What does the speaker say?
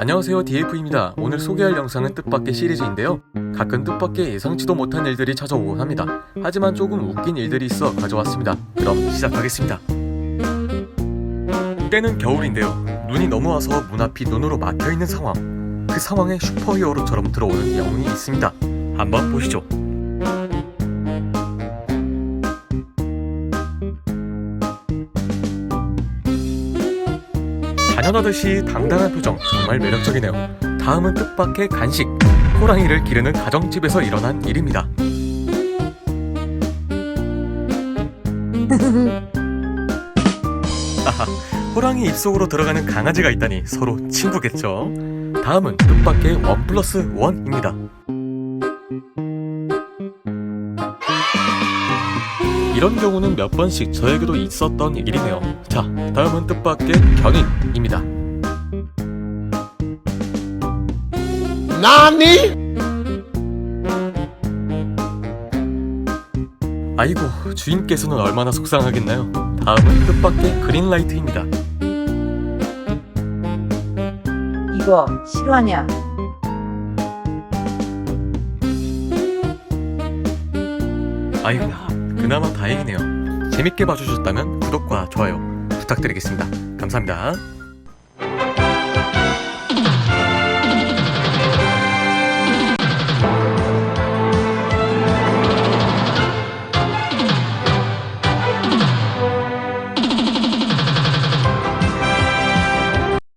안녕하세요 DF입니다. 오늘 소개할 영상은 뜻밖의 시리즈인데요. 가끔 뜻밖의 예상치도 못한 일들이 찾아오곤 합니다. 하지만 조금 웃긴 일들이 있어 가져왔습니다. 그럼 시작하겠습니다. 때는 겨울인데요. 눈이 너무 와서 문 앞이 눈으로 막혀 있는 상황. 그 상황에 슈퍼히어로처럼 들어오는 영웅이 있습니다. 한번 보시죠. 단연하듯이 당당한 표정 정말 매력적이네요. 다음은 뜻밖의 간식 호랑이를 기르는 가정집에서 일어난 일입니다. 하하, 호랑이 입속으로 들어가는 강아지가 있다니 서로 친구겠죠. 다음은 뜻밖의 원 플러스 원입니다. 이런 경우는 몇 번씩 저에게도 있었던 일이네요. 자, 다음은 뜻밖의 견인입니다. 나니? 아이고, 주인께서는 얼마나 속상하겠나요? 다음은 뜻밖의 그린라이트입니다. 이거 실화냐? 아이고, 그나마 다행이네요. 재밌게 봐주셨다면 구독과 좋아요 부탁드리겠습니다. 감사합니다.